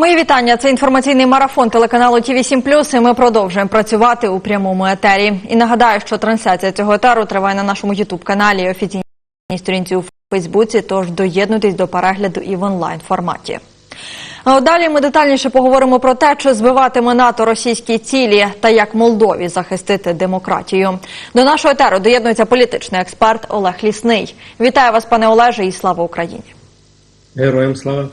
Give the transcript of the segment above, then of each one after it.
Мої вітання. Це інформаційний марафон телеканалу ТІВІ 7 і Ми продовжуємо працювати у прямому етері. І нагадаю, що трансляція цього етеру триває на нашому Ютуб каналі і офіційній сторінці у Фейсбуці. Тож доєднуйтесь до перегляду і в онлайн форматі. А далі ми детальніше поговоримо про те, чи збиватиме НАТО російські цілі та як Молдові захистити демократію. До нашого етеру доєднується політичний експерт Олег Лісний. Вітаю вас, пане Олеже, і слава Україні. Героям слава.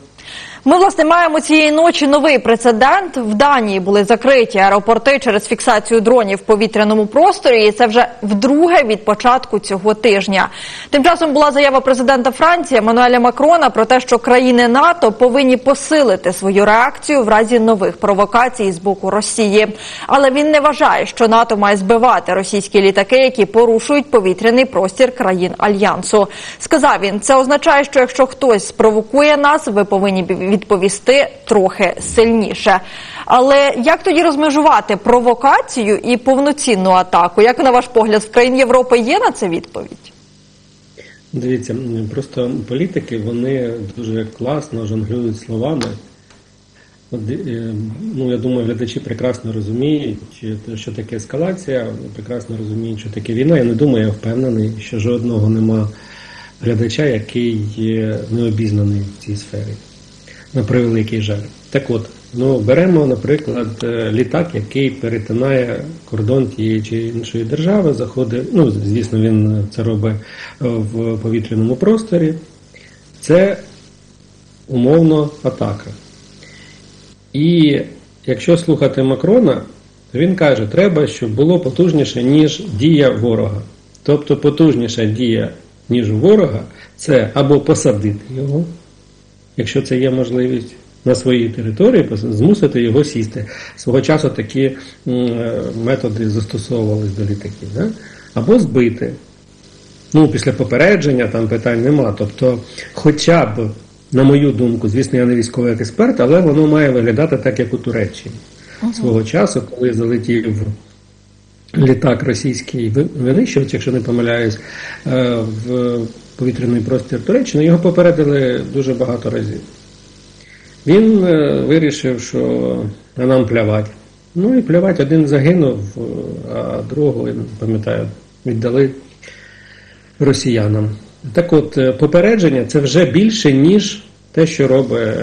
Ми власне маємо цієї ночі новий прецедент. В Данії були закриті аеропорти через фіксацію дронів в повітряному просторі. І це вже вдруге від початку цього тижня. Тим часом була заява президента Франції Еммануеля Макрона про те, що країни НАТО повинні посилити свою реакцію в разі нових провокацій з боку Росії. Але він не вважає, що НАТО має збивати російські літаки, які порушують повітряний простір країн альянсу. Сказав він, це означає, що якщо хтось спровокує нас, ви повинні відповісти трохи сильніше. Але як тоді розмежувати провокацію і повноцінну атаку? Як на ваш погляд, в країн Європи є на це відповідь? Дивіться, просто політики вони дуже класно жонглюють словами. Е, ну, я думаю, глядачі прекрасно розуміють, що таке ескалація, прекрасно розуміють, що таке війна. Я не думаю, я впевнений, що жодного нема глядача, який є необізнаний в цій сфері. На превеликий жаль. Так от, ну беремо, наприклад, літак, який перетинає кордон тієї чи іншої держави, заходить, ну, звісно, він це робить в повітряному просторі. Це умовно атака. І якщо слухати Макрона, то він каже, треба, щоб було потужніше, ніж дія ворога. Тобто потужніша дія, ніж ворога, це або посадити його якщо це є можливість на своїй території, змусити його сісти. Свого часу такі методи застосовувались до літаків. Да? Або збити. Ну, після попередження там питань нема. Тобто, хоча б, на мою думку, звісно, я не військовий експерт, але воно має виглядати так, як у Туреччині. -huh. Свого часу, коли залетів літак російський винищувач, якщо не помиляюсь, в повітряний простір Туреччини, його попередили дуже багато разів. Він вирішив, що нам плявати. Ну і плявати один загинув, а другого, пам'ятаю, віддали росіянам. Так от, попередження це вже більше, ніж те, що робить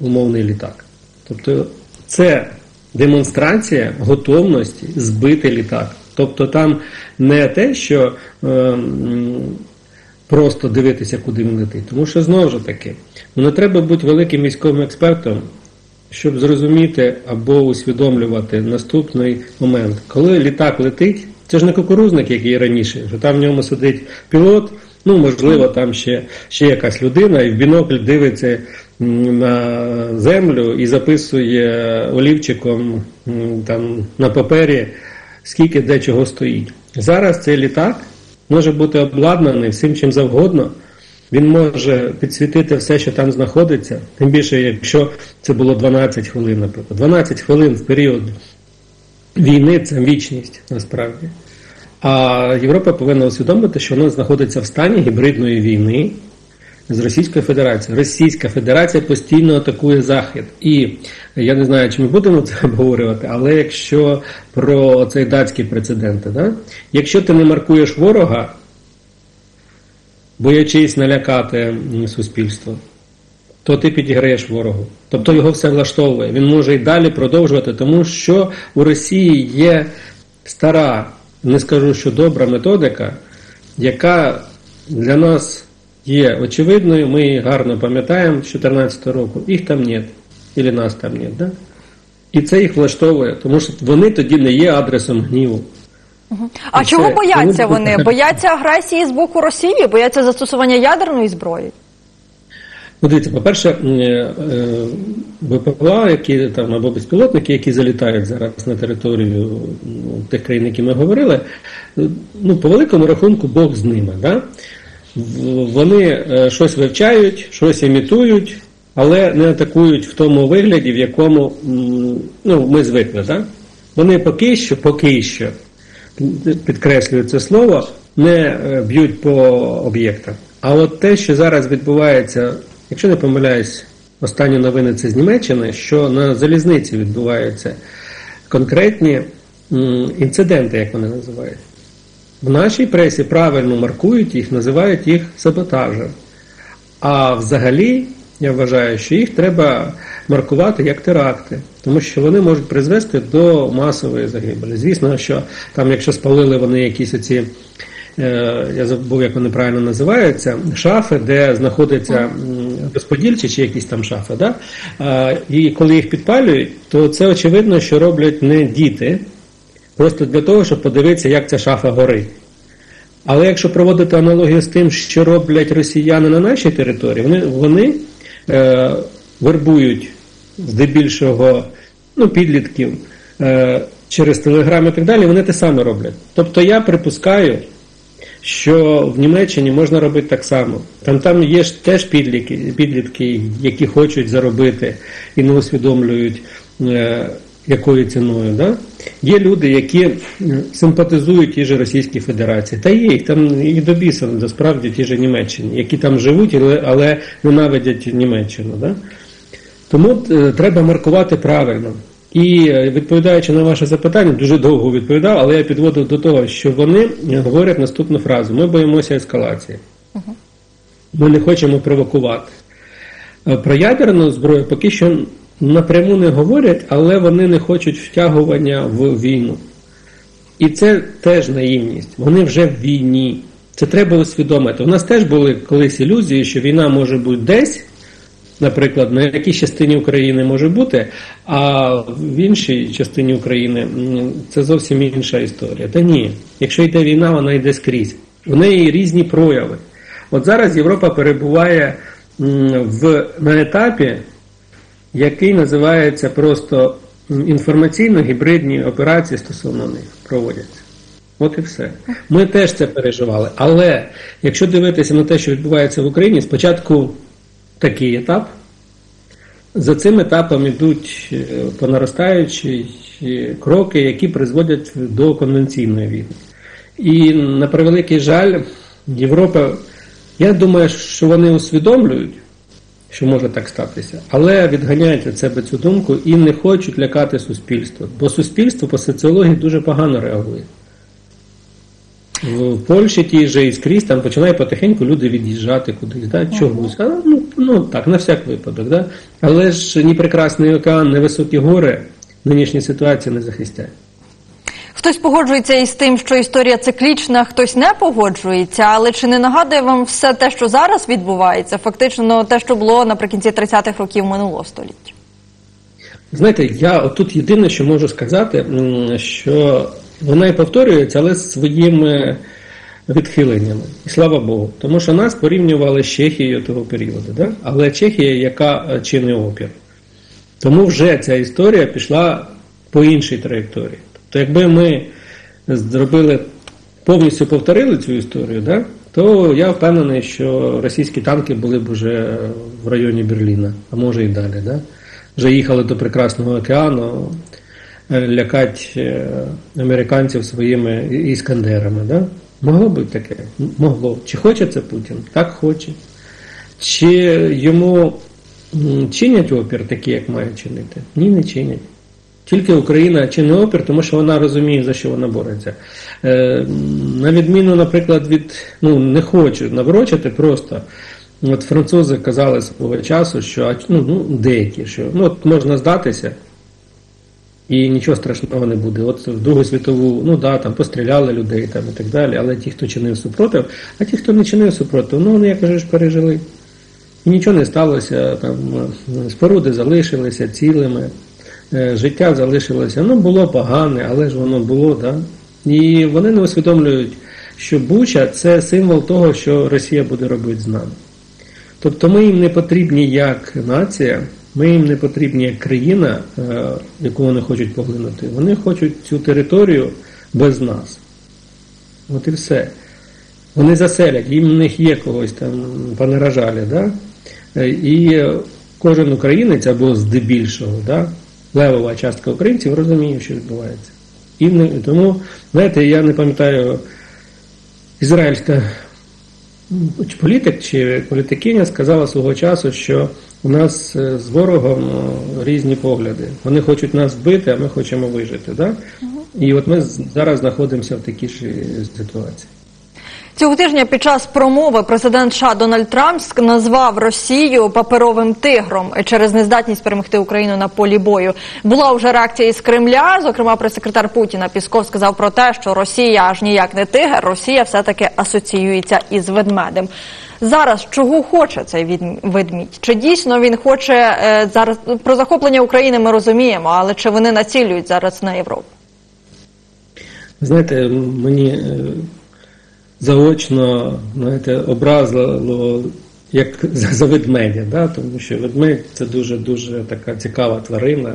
умовний літак. Тобто це демонстрація готовності збити літак. Тобто там не те, що е, просто дивитися, куди він летить. Тому що знову ж таки, ну, не треба бути великим військовим експертом, щоб зрозуміти або усвідомлювати наступний момент. Коли літак летить, це ж не кукурузник, який раніше, що там в ньому сидить пілот. Ну, можливо, там ще ще якась людина, і в бінокль дивиться на землю і записує олівчиком там на папері, скільки де чого стоїть. Зараз цей літак може бути обладнаний всім чим завгодно. Він може підсвітити все, що там знаходиться. Тим більше, якщо це було 12 хвилин, наприклад. 12 хвилин в період війни це вічність насправді. А Європа повинна усвідомити, що вона знаходиться в стані гібридної війни з Російською Федерацією. Російська Федерація постійно атакує Захід. І я не знаю, чи ми будемо це обговорювати, але якщо про цей датський прецедент, да? якщо ти не маркуєш ворога, боячись налякати суспільство, то ти підіграєш ворогу. Тобто його все влаштовує. Він може і далі продовжувати, тому що у Росії є стара не скажу, що добра методика, яка для нас є очевидною, ми її гарно пам'ятаємо з 2014 року, їх там нет, або нас там нет. Да? І це їх влаштовує, тому що вони тоді не є адресом гніву. А І чого це, бояться вони? Бояться агресії з боку Росії, бояться застосування ядерної зброї? Ну, дивіться, по-перше, БПЛА, які там або безпілотники, які залітають зараз на територію ну, тих країн, які ми говорили, ну, по великому рахунку Бог з ними. Да? Вони щось вивчають, щось імітують, але не атакують в тому вигляді, в якому ну, ми звикли. Да? Вони поки що, поки що, підкреслюю це слово, не б'ють по об'єктах. А от те, що зараз відбувається, якщо не помиляюсь, останні новини це з Німеччини, що на залізниці відбуваються конкретні інциденти, як вони називають. В нашій пресі правильно маркують їх, називають їх саботажем. А взагалі, я вважаю, що їх треба маркувати як теракти, тому що вони можуть призвести до масової загибелі. Звісно, що там, якщо спалили вони якісь оці, е, я забув, як вони правильно називаються, шафи, де знаходяться розподільчі чи якісь там шафи, да? а, і коли їх підпалюють, то це очевидно, що роблять не діти, просто для того, щоб подивитися, як ця шафа горить. Але якщо проводити аналогію з тим, що роблять росіяни на нашій території, вони, вони е, вербують здебільшого ну, підлітків е, через телеграм і так далі, вони те саме роблять. Тобто я припускаю, що в Німеччині можна робити так само. Там там є ж теж підлітки, підлітки, які хочуть заробити і не усвідомлюють. Е, якою ціною, да? Є люди, які симпатизують тій же Російській Федерації. Та є їх там їх до біса, насправді ті ж Німеччині, які там живуть, але, але ненавидять Німеччину. Да? Тому е, треба маркувати правильно. І е, відповідаючи на ваше запитання, дуже довго відповідав, але я підводив до того, що вони говорять наступну фразу: ми боїмося ескалації. Ми не хочемо провокувати. Е, Про ядерну зброю поки що напряму не говорять, але вони не хочуть втягування в війну. І це теж наївність. Вони вже в війні. Це треба усвідомити. У нас теж були колись ілюзії, що війна може бути десь, наприклад, на якій частині України може бути, а в іншій частині України це зовсім інша історія. Та ні, якщо йде війна, вона йде скрізь. У неї різні прояви. От зараз Європа перебуває в, на етапі, який називається просто інформаційно-гібридні операції стосовно них проводяться. От і все. Ми теж це переживали. Але якщо дивитися на те, що відбувається в Україні, спочатку такий етап, за цим етапом йдуть е, по наростаючі е, кроки, які призводять до конвенційної війни. І на превеликий жаль, Європа, я думаю, що вони усвідомлюють, що може так статися, але відганяють від себе цю думку і не хочуть лякати суспільство. Бо суспільство по соціології дуже погано реагує. В Польщі ті же і скрізь там починає потихеньку люди від'їжджати кудись, да, чогось. А, ну, ну так, на всяк випадок. Да? Але ж ні прекрасний океан, ні високі гори нинішні ситуації не захистять. Хтось погоджується із тим, що історія циклічна, хтось не погоджується. Але чи не нагадує вам все те, що зараз відбувається, фактично те, що було наприкінці 30-х років минулого століття? Знаєте, я отут єдине, що можу сказати, що вона і повторюється, але з своїми відхиленнями. І слава Богу. Тому що нас порівнювали з Чехією того періоду, да? але Чехія, яка е, чинить опір. Тому вже ця історія пішла по іншій траєкторії. Тобто, якби ми зробили повністю повторили цю історію, да? то я впевнений, що російські танки були б вже в районі Берліна, а може і далі. Да? Вже їхали до Прекрасного океану е, лякати е, американців своїми іскандерами. Да? Могло бути таке? Могло. Чи хоче це Путін? Так хоче. Чи йому чинять опір такі, як має чинити? Ні, не чинять. Тільки Україна чинить опір, тому що вона розуміє, за що вона бореться. Е, на відміну, наприклад, від ну не хочу наврочити просто. От французи казали свого часу, що ну, ну деякі, що ну от можна здатися, і нічого страшного не буде. От в Другу світову, ну да, там постріляли людей там і так далі, але ті, хто чинив супротив, а ті, хто не чинив супротив, ну вони як же ж пережили. І нічого не сталося, там споруди залишилися цілими, життя залишилося. Ну, було погане, але ж воно було, да. І вони не усвідомлюють, що Буча це символ того, що Росія буде робити з нами. Тобто ми їм не потрібні як нація, ми їм не потрібні як країна, е, яку вони хочуть поглинути. Вони хочуть цю територію без нас. От і все. Вони заселять, їм в них є когось там понаражали, да? Е, І кожен українець або здебільшого, да? Левова частка українців розуміє, що відбувається. І не, тому, знаєте, я не пам'ятаю, ізраїльська політик чи політикиня сказала свого часу, що У нас е, з ворогом е, різні погляди. Вони хочуть нас вбити, а ми хочемо вижити. Да? І от ми зараз знаходимося в такій ж е, ситуації. Цього тижня під час промови президент США Дональд Трамп назвав Росію паперовим тигром через нездатність перемогти Україну на полі бою. Була вже реакція із Кремля. Зокрема, прес-секретар Путіна Пісков сказав про те, що Росія аж ніяк не тигр, Росія все таки асоціюється із ведмедем. Зараз чого хоче цей ведмідь? Чи дійсно він хоче е, зараз про захоплення України? Ми розуміємо, але чи вони націлюють зараз на Європу? Знаєте, мені е, заочно знаєте, образило як за, ведмедя, да? тому що ведмедь це дуже дуже така цікава тварина,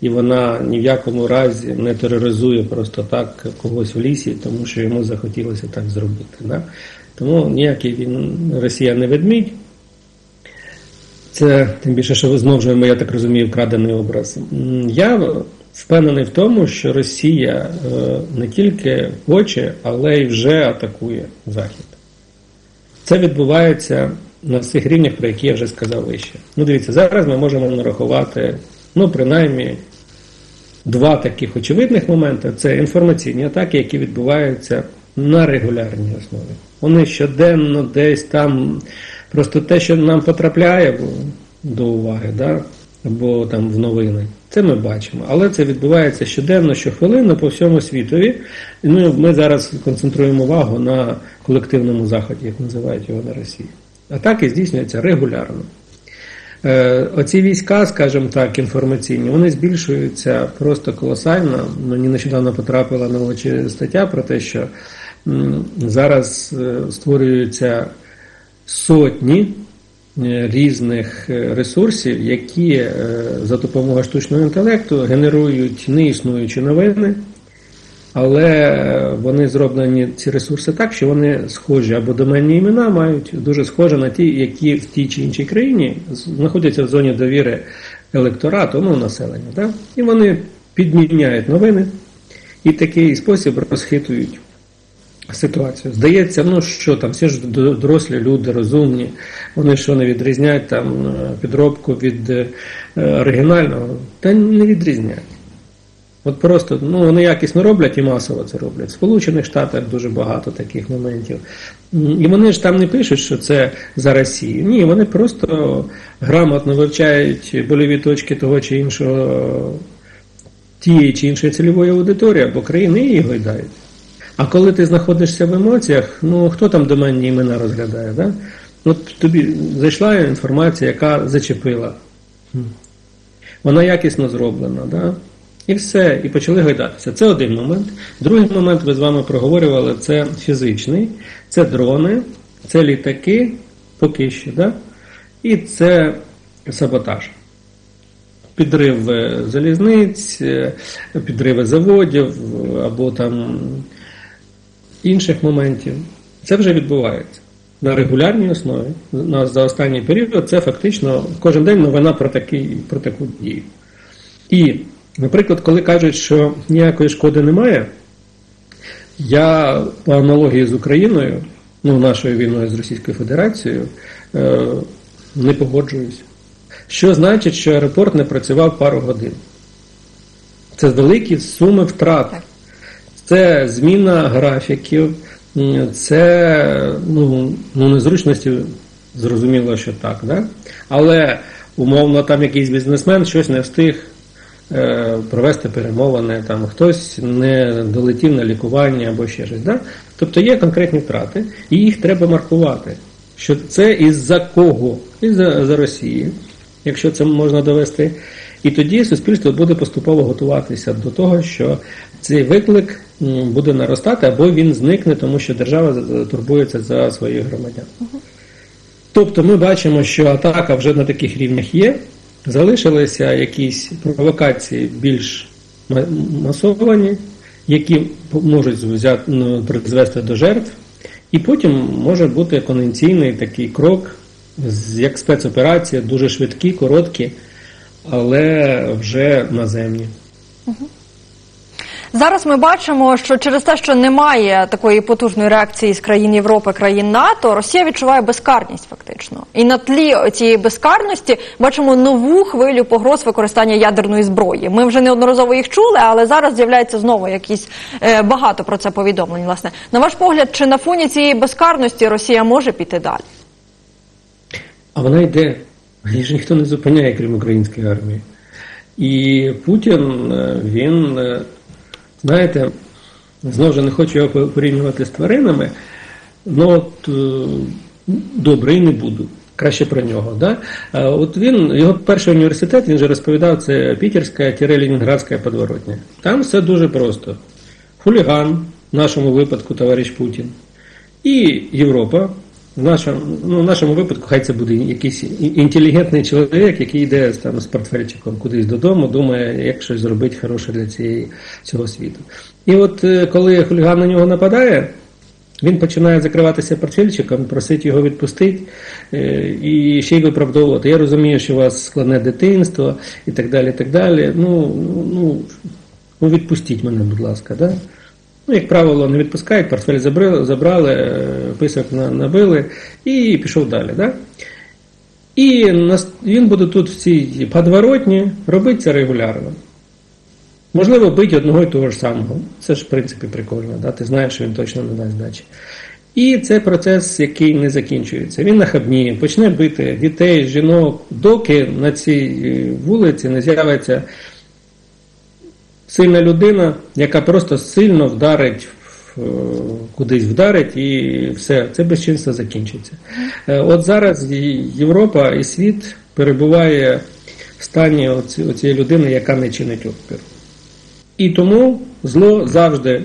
і вона ні в якому разі не тероризує просто так когось в лісі, тому що йому захотілося так зробити. Да? Тому ніякий він Росія не ведмідь. Це тим більше, що знову ж я так розумію, вкрадений образ. Я впевнений в тому, що Росія е, не тільки хоче, але й вже атакує Захід. Це відбувається на всіх рівнях, про які я вже сказав вище. Ну, дивіться, зараз ми можемо нарахувати, ну, принаймні, два таких очевидних моменти це інформаційні атаки, які відбуваються на регулярній основі. Вони щоденно десь там, просто те, що нам потрапляє до уваги, да? або там в новини, це ми бачимо. Але це відбувається щоденно, щохвилинно по всьому світові. Ну, ми зараз концентруємо увагу на колективному заході, як називають його на Росії. Атаки здійснюються регулярно. Е, Оці війська, скажімо так, інформаційні, вони збільшуються просто колосально. Мені нещодавно потрапила на очі стаття про те, що м, зараз е, створюються сотні різних е, ресурсів, які е, за допомогою штучного інтелекту генерують неіснуючі новини. Але вони зроблені ці ресурси так, що вони схожі або доменні імена мають дуже схожі на ті, які в тій чи іншій країні знаходяться в зоні довіри електорату, ну населення. Да? І вони підміняють новини і такий спосіб розхитують ситуацію. Здається, ну що там, всі ж дорослі люди, розумні, вони що не відрізняють там е, підробку від е, оригінального, та не відрізняють. От просто ну вони якісно роблять і масово це роблять. В Сполучених Штатах дуже багато таких моментів. І вони ж там не пишуть, що це за Росію. Ні, вони просто грамотно вивчають больові точки того чи іншого тієї чи іншої цільової аудиторії або країни і гойдають. А коли ти знаходишся в емоціях, ну хто там доменні імена розглядає, да? От тобі зайшла інформація, яка зачепила. Вона якісно зроблена, да? І все, і почали гайдатися. Це один момент. Другий момент ви з вами проговорювали, це фізичний, це дрони, це літаки, поки що, да? і це саботаж. Підрив залізниць, е, підриви заводів е, або там інших моментів. Це вже відбувається на регулярній основі. На, за останній період це фактично кожен день новина про, такий, про таку дію. І, наприклад, коли кажуть, що ніякої шкоди немає, я по аналогії з Україною, ну, нашою війною з Російською Федерацією, е, не погоджуюся. Що значить, що аеропорт не працював пару годин? Це великі суми втрат. Це зміна графіків, це ну, ну, незручності, зрозуміло, що так. Да? Але умовно там якийсь бізнесмен щось не встиг е, провести перемовини, там хтось не долетів на лікування або ще щось. Да? Тобто є конкретні втрати, і їх треба маркувати. Що це із-за кого? Із-за за Росії, якщо це можна довести. І тоді суспільство буде поступово готуватися до того, що цей виклик буде наростати або він зникне, тому що держава турбується за своїх громадян. Тобто ми бачимо, що атака вже на таких рівнях є. Залишилися якісь провокації більш масовані, які можуть ну, призвести до жертв, і потім може бути конвенційний такий крок, як спецоперація, дуже швидкі, короткі, але вже наземні. Зараз ми бачимо, що через те, що немає такої потужної реакції з країн Європи, країн НАТО, Росія відчуває безкарність фактично. І на тлі цієї безкарності бачимо нову хвилю погроз використання ядерної зброї. Ми вже неодноразово їх чули, але зараз з'являється знову якісь е, багато про це повідомлень. Власне, на ваш погляд, чи на фоні цієї безкарності Росія може піти далі? А вона йде. Її ж ніхто не зупиняє, крім української армії. І Путін, е, він, е, знаєте, знову ж не хочу його порівнювати з тваринами, ну от е, добре і не буду. Краще про нього. Да? От він, його перший університет, він же розповідав, це Пітерська Ленінградська подворотня. Там все дуже просто. Хуліган, в нашому випадку, товариш Путін, і Європа. В нашому, ну, в нашому випадку хай це буде якийсь інтелігентний чоловік, який йде там з портфельчиком кудись додому, думає, як щось зробити хороше для цієї, цього світу. І от е, коли хуліган на нього нападає, він починає закриватися портфельчиком, просить його відпустити е, і ще й виправдовувати. Я розумію, що у вас складне дитинство і так далі. і так далі. Ну, ну, ну відпустіть мене, будь ласка. Да? Ну, як правило, не відпускають, портфель забрали, забрали е, писок набили і пішов далі. Да? І він буде тут в цій подворотні робити це регулярно. Можливо, бити одного і того ж самого. Це ж, в принципі, прикольно, да? ти знаєш, що він точно не дасть здачі. І це процес, який не закінчується. Він нахабніє, почне бити дітей, жінок, доки на цій е, вулиці не з'явиться сильна людина, яка просто сильно вдарить кудись вдарить, і все, це безчинство закінчиться. Е, От зараз Європа і світ перебуває в стані оці- оцієї людини, яка не чинить опір. І тому зло завжди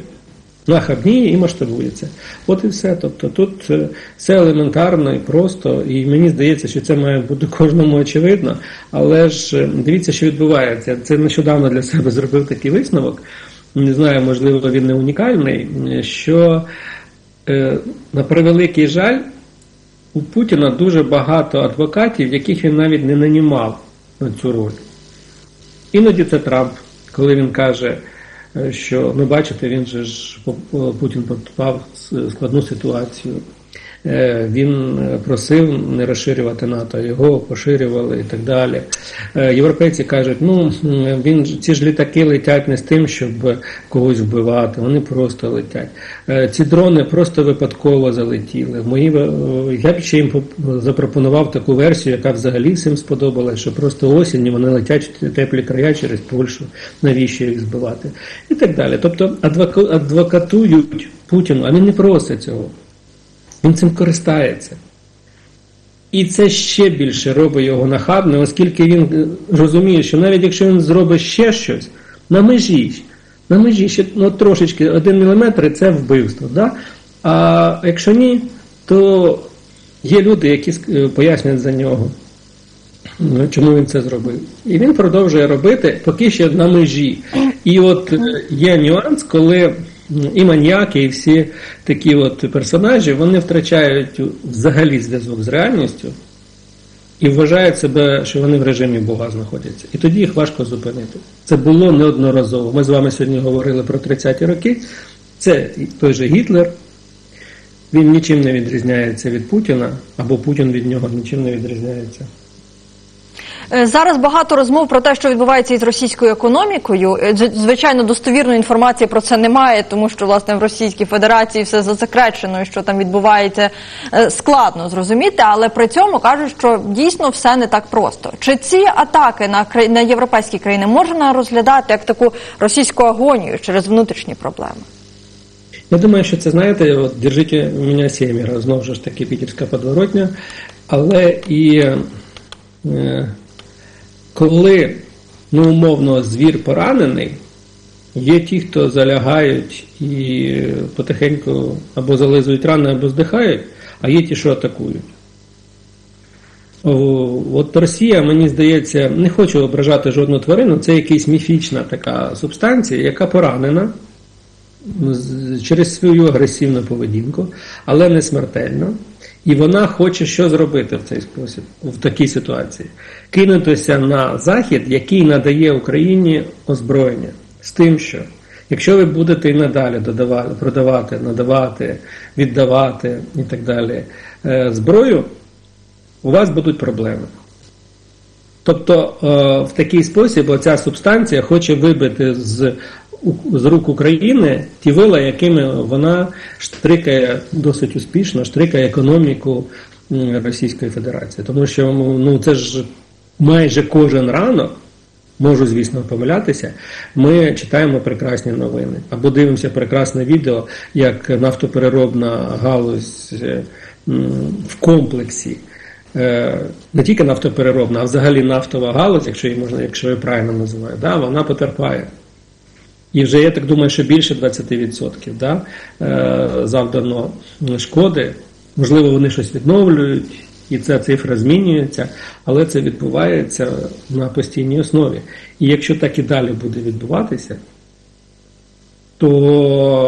нахабніє і масштабується. От і все. Тобто тут е, все елементарно і просто, і мені здається, що це має бути кожному очевидно. Але ж е, дивіться, що відбувається. Це нещодавно для себе зробив такий висновок. Не знаю, можливо, він не унікальний, е, що на превеликий жаль. У Путіна дуже багато адвокатів, яких він навіть не нанімав на цю роль. Іноді це Трамп, коли він каже, що ну бачите, він же ж поп- Путін потрапив в складну ситуацію. Е, Він е, просив не розширювати НАТО, його поширювали і так далі. Е, Європейці кажуть, ну він ці ж літаки летять не з тим, щоб когось вбивати, вони просто летять. Ці дрони просто випадково залетіли. Мої я б ще їм запропонував таку версію, яка взагалі всім сподобалась, що просто осінь вони летять в теплі края через Польщу, навіщо їх збивати, і так далі. Тобто адвока- адвокатують Путіну, а він не просить цього. Він цим користається. І це ще більше робить його нахабним, оскільки він е, розуміє, що навіть якщо він зробить ще щось, на межі, на межі ще ну, трошечки один міліметр це вбивство. Да? А якщо ні, то є люди, які е, пояснять за нього, ну, чому він це зробив. І він продовжує робити поки ще на межі. І от е, є нюанс, коли і маньяки, і всі такі от персонажі вони втрачають взагалі зв'язок з реальністю і вважають себе, що вони в режимі Бога знаходяться. І тоді їх важко зупинити. Це було неодноразово. Ми з вами сьогодні говорили про 30-ті роки. Це той же Гітлер. Він нічим не відрізняється від Путіна, або Путін від нього нічим не відрізняється. Е, Зараз багато розмов про те, що відбувається із російською економікою. Е, Звичайно, достовірної інформації про це немає, тому що власне в Російській Федерації все засекречено, і що там відбувається е, складно зрозуміти. Але при цьому кажуть, що дійсно все не так просто. Чи ці атаки на кра- на європейські країни можна розглядати як таку російську агонію через внутрішні проблеми? Я думаю, що це знаєте, от держіть мене сімеро, знову ж таки пітерська подворотня. Але і коли ну, умовно звір поранений, є ті, хто залягають і потихеньку або зализують рани, або здихають, а є ті, що атакують. От Росія, мені здається, не хочу ображати жодну тварину, це якась міфічна така субстанція, яка поранена через свою агресивну поведінку, але не смертельно. І вона хоче що зробити в цей спосіб, в такій ситуації: кинутися на захід, який надає Україні озброєння, з тим, що Якщо ви будете і надалі додавати, продавати, надавати, віддавати і так далі е, зброю, у вас будуть проблеми. Тобто е, в такий спосіб оця субстанція хоче вибити з, з рук України ті вила, якими вона штрикає досить успішно, штрикає економіку Російської Федерації. Тому що ну, це ж майже кожен ранок, можу, звісно, помилятися, ми читаємо прекрасні новини або дивимося прекрасне відео, як нафтопереробна галузь е, в комплексі. Е, не тільки нафтопереробна, а взагалі нафтова галузь, якщо її можна, якщо я правильно називаю, да, вона потерпає. І вже я так думаю, що більше 20% да, е, завдано шкоди. Можливо, вони щось відновлюють, і ця цифра змінюється, але це відбувається на постійній основі. І якщо так і далі буде відбуватися, то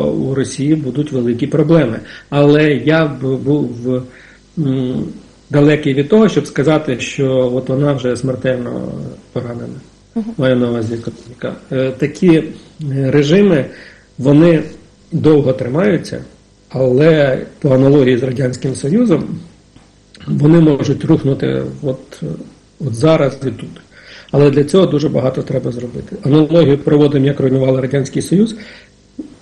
у Росії будуть великі проблеми. Але я б був далекий від того, щоб сказати, що от вона вже смертельно поранена. Маю на увазі економіка. Е, Такі е, режими вони довго тримаються, але по аналогії з Радянським Союзом вони можуть рухнути от, от зараз і тут. Але для цього дуже багато треба зробити. Аналогію проводимо, як руйнували Радянський Союз,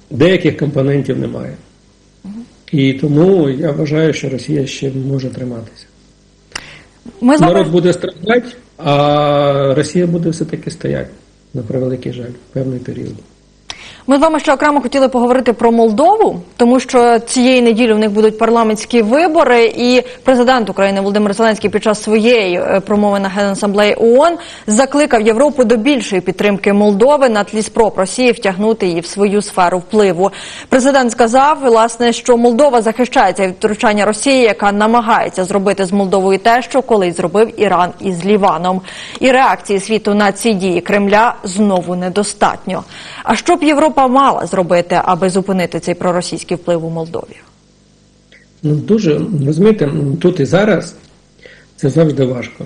деяких компонентів немає. І тому я вважаю, що Росія ще може триматися. Ми Народ буде страждати, а Росія буде все-таки стояти, на превеликий жаль, певний період. Ми з вами ще окремо хотіли поговорити про Молдову, тому що цієї неділі в них будуть парламентські вибори, і президент України Володимир Зеленський під час своєї е, промови на Генасамблеї ООН закликав Європу до більшої підтримки Молдови на тлі спроб Росії втягнути її в свою сферу впливу. Президент сказав, власне, що Молдова захищається від втручання Росії, яка намагається зробити з Молдовою те, що колись зробив Іран із Ліваном. І реакції світу на ці дії Кремля знову недостатньо. А що б Європа мала зробити, аби зупинити цей проросійський вплив у Молдові? Ну, дуже, розумієте, тут і зараз це завжди важко.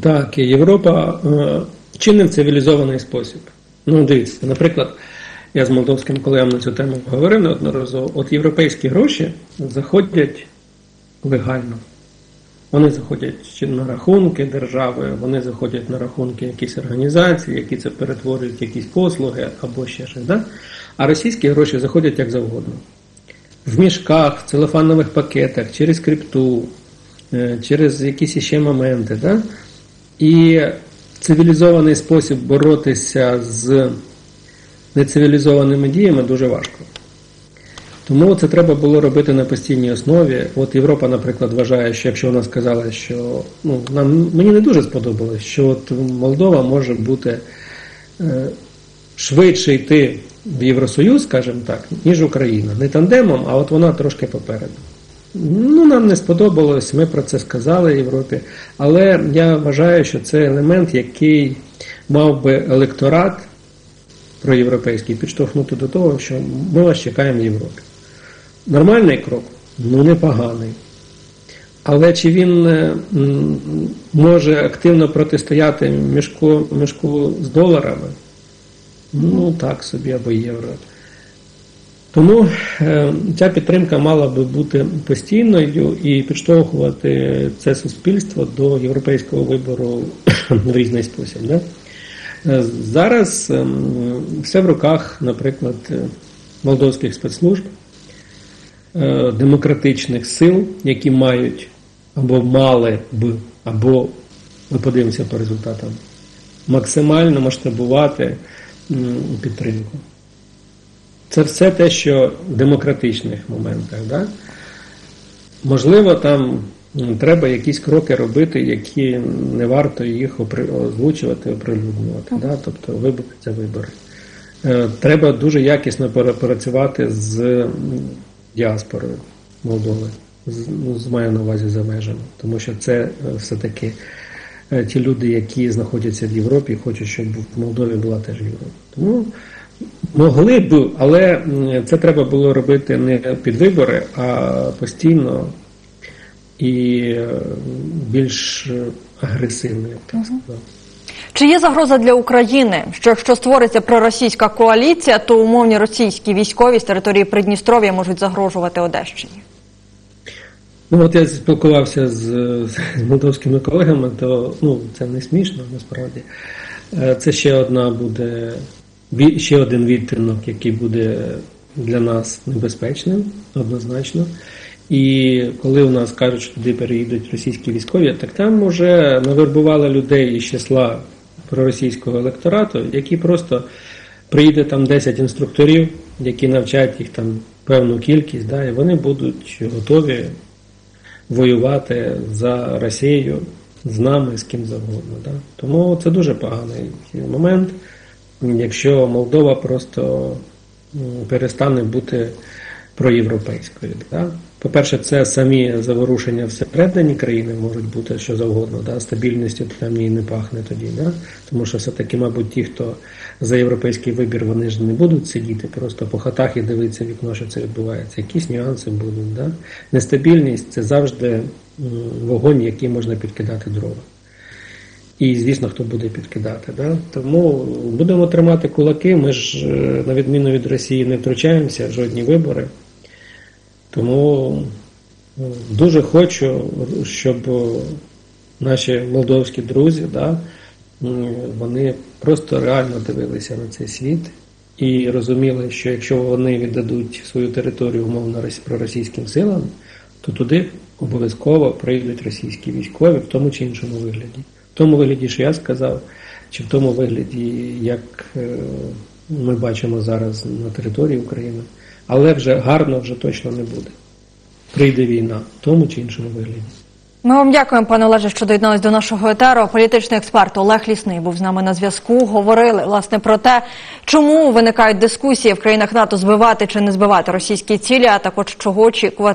Так, і Європа е, чинить цивілізований спосіб. Ну, дивіться, наприклад, я з молдовським колегом на цю тему говорив неодноразово. От європейські гроші заходять легально. Вони заходять на рахунки держави, вони заходять на рахунки якісь організації, які це перетворюють якісь послуги або ще щось. Да? А російські гроші заходять як завгодно. В мішках, в целофанових пакетах, через крипту, е, через якісь ще моменти. Да? І цивілізований спосіб боротися з нецивілізованими діями дуже важко. Тому це треба було робити на постійній основі. От Європа, наприклад, вважає, що якщо вона сказала, що ну нам мені не дуже сподобалось, що от Молдова може бути е, швидше йти в Євросоюз, скажімо так, ніж Україна. Не тандемом, а от вона трошки попереду. Ну, нам не сподобалось, ми про це сказали Європі. Але я вважаю, що це елемент, який мав би електорат проєвропейський підштовхнути до того, що ми вас чекаємо в Європі. Нормальний крок? Ну непоганий. Але чи він е, може активно протистояти мішку, мішку з доларами? Ну так собі або євро. Тому е, ця підтримка мала би бути постійною і підштовхувати це суспільство до європейського вибору в різний спосіб. Да? Е, Зараз ем, все в руках, наприклад, молдовських спецслужб, демократичних сил, які мають або мали б, або ми подивимося по результатам, максимально масштабувати підтримку. Це все те, що в демократичних моментах. Да? Можливо, там треба якісь кроки робити, які не варто їх озвучувати, оприлюднювати. Да? Тобто вибори це вибори. Е, Треба дуже якісно працювати з діаспорою Молдови, з, ну, з маю на увазі за межами, тому що це е, все-таки е, ті люди, які знаходяться в Європі, хочуть, щоб в Молдові була теж Європа. Тому могли б, але це треба було робити не під вибори, а постійно і е, більш агресивно, я б так сказав. Чи є загроза для України, що якщо створиться проросійська коаліція, то умовні російські військові з території Придністров'я можуть загрожувати Одещині? Ну от я спілкувався з, з молдовськими колегами, то ну це не смішно насправді. Е, Це ще одна буде ще один відтинок, який буде для нас небезпечним, однозначно. І коли у нас кажуть, що туди переїдуть російські військові, так там вже навербували людей із числа проросійського електорату, які просто приїде там 10 інструкторів, які навчають їх там певну кількість, да, і вони будуть готові воювати за Росію з нами, з ким завгодно. Да? Тому це дуже поганий момент, якщо Молдова просто перестане бути проєвропейською. Да? По-перше, це самі заворушення всередині країни можуть бути що завгодно, да? стабільністю там їй не пахне тоді. Да? Тому що все-таки, мабуть, ті, хто за європейський вибір, вони ж не будуть сидіти просто по хатах і дивитися вікно, що це відбувається. Якісь нюанси будуть. Да? Нестабільність це завжди вогонь, який можна підкидати дрова. І, звісно, хто буде підкидати. Да? Тому будемо тримати кулаки. Ми ж, е, на відміну від Росії, не втручаємося в жодні вибори. Тому е, дуже хочу, щоб наші молдовські друзі, да, вони просто реально дивилися на цей світ і розуміли, що якщо вони віддадуть свою територію умовно рос- проросійським силам, то туди обов'язково прийдуть російські військові в тому чи іншому вигляді. В тому вигляді, що я сказав, чи в тому вигляді, як е, ми бачимо зараз на території України, але вже гарно вже точно не буде. Прийде війна в тому чи іншому вигляді. Ми вам дякуємо, пане Олеже, що доєдналися до нашого етеру. Політичний експерт Олег Лісний був з нами на зв'язку. Говорили власне про те, чому виникають дискусії в країнах НАТО збивати чи не збивати російські цілі, а також чого очікувати.